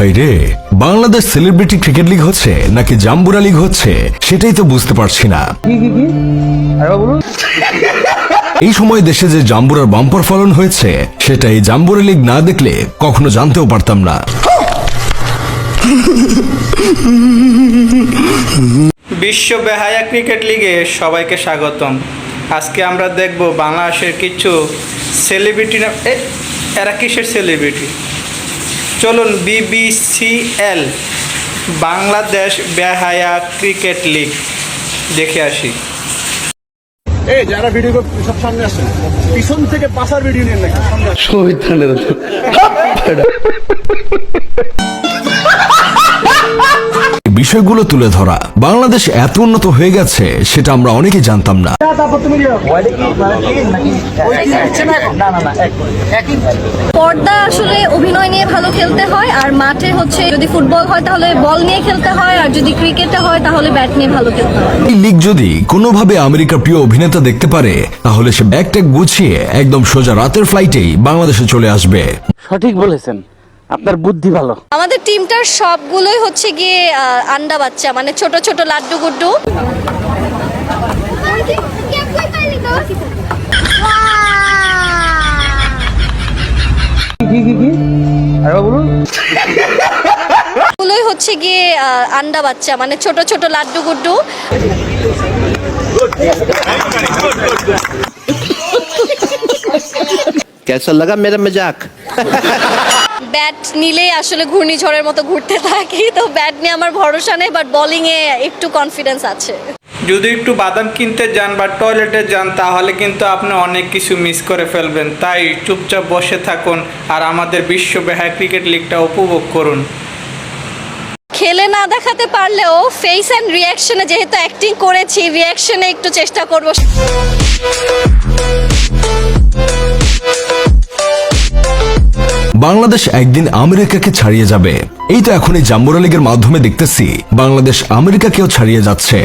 ভাই রে Bangladesh celebrity cricket league হচ্ছে নাকি জাম্বুরা লিগ হচ্ছে সেটাই তো বুঝতে পারছি না। এই সময় দেশে যে জাম্বুরার বাম্পার ফলন হয়েছে সেটা এই জাম্বুরা লিগ না দেখলে কখনো জানতেও পারতাম না। বিশ্ব বেহায়া ক্রিকেট লিগে সবাইকে স্বাগতম। আজকে আমরা দেখব বাংলাদেশের কিছু সেলিব্রিটি এরা কিসের সেলিব্রিটি চলুন বিবিসিএল বাংলাদেশ বেহায়া ক্রিকেট লিগ দেখে আসি। এই যারা ভিডিও সব সামনে আসেন। পিছন থেকে পাশার ভিডিও নিয়ে নাকি সামনে আসেন। বিষয়গুলো তুলে ধরা। বাংলাদেশ এত উন্নত হয়ে গেছে সেটা আমরা অনেকেই জানতাম না। পর্দা আসলে অভিনয় নিয়ে ভালো খেলতে হয় আর মাঠে হচ্ছে যদি ফুটবল হয় তাহলে বল নিয়ে খেলতে হয় আর যদি ক্রিকেটে হয় তাহলে ব্যাট নিয়ে ভালো খেলতে হয়। এই লিগ যদি কোনোভাবে আমেরিকার প্রিয় অভিনেতা দেখতে পারে তাহলে সে ব্যাগ ট্যাগ গুছিয়ে একদম সোজা রাতের ফ্লাইটেই বাংলাদেশে চলে আসবে। সঠিক বলেছেন। আপনার বুদ্ধি ভালো আমাদের টিমটার সবগুলোই হচ্ছে গিয়ে আহ, আন্ডা বাচ্চা মানে ছোট ছোট লাড্ডু গুড্ডু গুলোই হচ্ছে গিয়ে আহ, আন্ডা বাচ্চা মানে ছোট ছোট লাড্ডু গুড্ডু कैसा लगा मेरा मजाक ব্যাট নিলেই আসলে ঘূর্ণিঝড়ের মতো ঘুরতে থাকি। তো ব্যাট নিয়ে আমার ভরসা নেই বাট বোলিং এ একটু কনফিডেন্স আছে। যদি একটু বাদাম কিনতে যান বা টয়লেটে যান তাহলে কিন্তু আপনি অনেক কিছু মিস করে ফেলবেন। তাই চুপচাপ বসে থাকুন আর আমাদের বিশ্ব বেহায়া ক্রিকেট লিগটা উপভোগ করুন। খেলে না দেখাতে পারলেও ফেস অ্যান্ড রিয়াকশনে যেহেতু অ্যাক্টিং করেছি রিয়াকশনে একটু চেষ্টা করব। বাংলাদেশ একদিন আমেরিকাকে ছাড়িয়ে যাবে। এই তো এখন এই জাম্বুরা লিগের মাধ্যমে দেখতেছি বাংলাদেশ আমেরিকাকেও ছাড়িয়ে যাচ্ছে।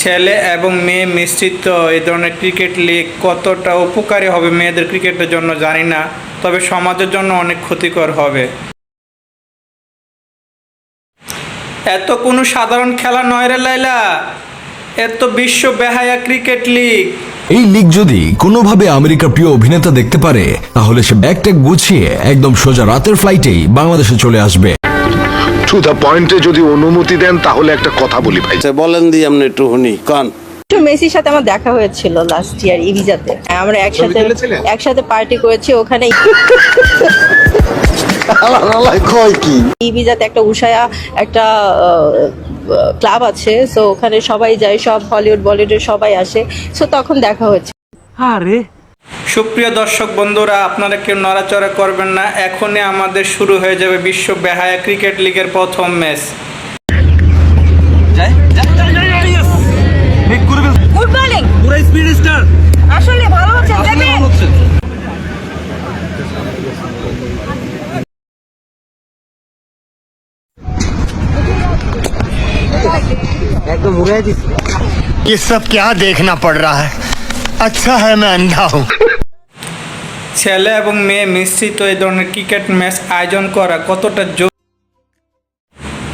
ছেলে এবং মেয়ে মিশ্রিত এই ধরনের ক্রিকেট লিগ কতটা উপকারী হবে মেয়েদের ক্রিকেটের জন্য জানি না তবে সমাজের জন্য অনেক ক্ষতিকর হবে। এত কোনো সাধারণ খেলা নয় রে লাইলা এত বিশ্ব বেহায়া ক্রিকেট লিগ। এই লিগ যদি কোনোভাবে আমেরিকার প্রিয় অভিনেতা দেখতে পারে তাহলে সে ব্যাগ ট্যাগ গুছিয়ে একদম সোজা রাতের ফ্লাইটেই বাংলাদেশে চলে আসবে। টু দ্য পয়েন্টে যদি অনুমতি দেন তাহলে একটা কথা বলি ভাই। আচ্ছা বলেন দি আপনি একটু শুনি কন। একটু মেসির সাথে আমার দেখা হয়েছিল লাস্ট ইয়ার ইভিজাতে। আমরা একসাথে একসাথে পার্টি করেছি ওখানে কয় কি? ইভিজাতে একটা উষায়া একটা ক্লাব আছে সো ওখানে সবাই যায় সব হলিউড বলিউডের সবাই আসে সো তখন দেখা হয়েছে আরে। সুপ্রিয় দর্শক বন্ধুরা আপনারা কেউ নড়াচড়া করবেন না এখনই আমাদের শুরু হয়ে যাবে বিশ্ব বেহায়া ক্রিকেট লিগের প্রথম ম্যাচ। ये सब क्या देखना पड़ रहा है अच्छा है मैं अंधा हूँ ছেলে এবং মেয়ে মিশ্রিত এই ধরনের ক্রিকেট ম্যাচ আয়োজন করা কতটা যোগ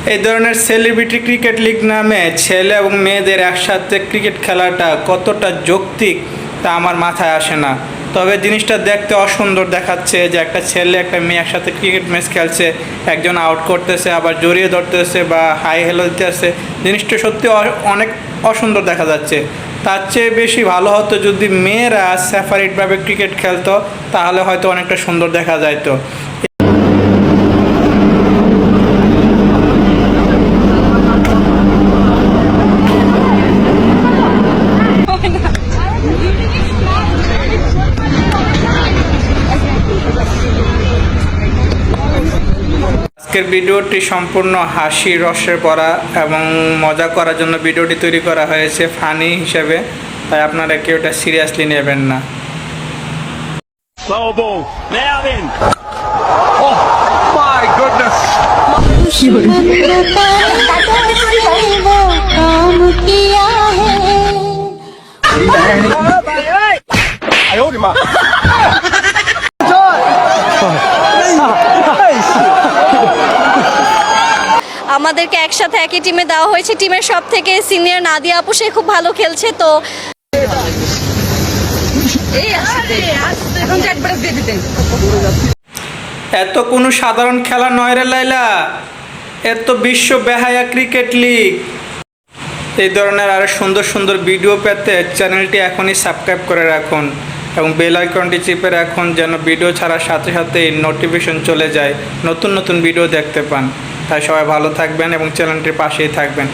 এই ধরনের সেলিব্রিটি ক্রিকেট লিগ নামে ছেলে এবং মেয়েদের একসাথে ক্রিকেট খেলাটা কতটা যৌক্তিক তা আমার মাথায় আসে না তবে জিনিসটা দেখতে অসুন্দর দেখাচ্ছে যে একটা ছেলে, একটা মেয়ে একসাথে ক্রিকেট ম্যাচ খেলছে, একজন আউট করতেছে, আবার জড়িয়ে ধরতেছে বা হাই হেলো দিতেছে। জিনিসটা সত্যি অনেক অসুন্দর দেখা যাচ্ছে। তার চেয়ে বেশি ভালো হতো যদি মেয়েরা সেপারেটভাবে ক্রিকেট খেলতো, তাহলে হয়তো অনেকটা সুন্দর দেখা যাইতো। আজকের ভিডিওটি সম্পূর্ণ হাসি রসে পড়া এবং মজা করার জন্য ভিডিওটি তৈরি করা হয়েছে ফানি হিসেবে। তাই আপনারা কেউ এটা সিরিয়াসলি নেবেন না। Oh my goodness! আমাদেরকে একসাথে একই টিমে দেওয়া হয়েছে। টিমের সব থেকে সিনিয়র নাদিয়া আপু, সে খুব ভালো খেলছে, তো এত কোনো সাধারণ খেলা নয় রে লাইলা। এত বিশ্ব বেহায়া ক্রিকেট লিগ এই ধরনের আরও সুন্দর সুন্দর ভিডিও পেতে চ্যানেলটি এখনই সাবস্ক্রাইব করে রাখুন এবং বেল আইকনটি চিপে রাখুন যেন ভিডিও ছাড়ার সাথে সাথে নোটিফিকেশন চলে যায়, নতুন নতুন ভিডিও দেখতে পান। তাই সবাই ভালো থাকবেন এবং চ্যানেলটির পাশেই থাকবেন।